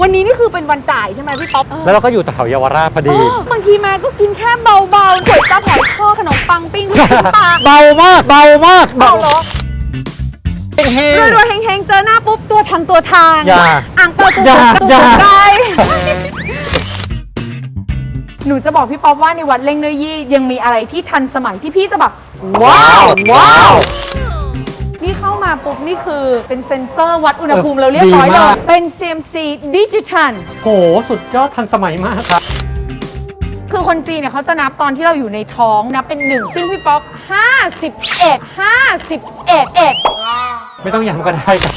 เป็นวันจ่ายใช่ไหมพี่ป๊อปเออแล้วเราก็อยู่แถวเยาวราชพอดีโอ้บางทีแม่ก็กินแค่เบาๆก๋วยจั๊บหอยทอดขนมปังปิ้งลูกชิ้นปลาเบามากเบามากเบาเหรอเฮ้รวยรวยๆเฮงๆเจอหน้าปุ๊บตัวทางตัวทางอย่าอ่างเปาตุ้อย่าตุ้อย่าได้หนูจะบอกพี่ป๊อปว่าในวัดเล่งเนยยี่ยังมีอะไรที่ทันสมัยที่พี่จะแบบว้าวว้าวนี่เข้ามาปุ๊บ นี่คือเป็นเซ็นเซอร์วัดอุณหภูมิเราเรียบร้อยดีเลมายกเป็น CMC ดิจิทัล โหสุดยอดทันสมัยมากครับคือคนจีนเนี่ยเขาจะนับตอนที่เราอยู่ในท้องนับเป็นหนึ่งซึ่งพี่ป๊อป51 51เอ็ดไม่ต้องย้ำก็ได้ครับ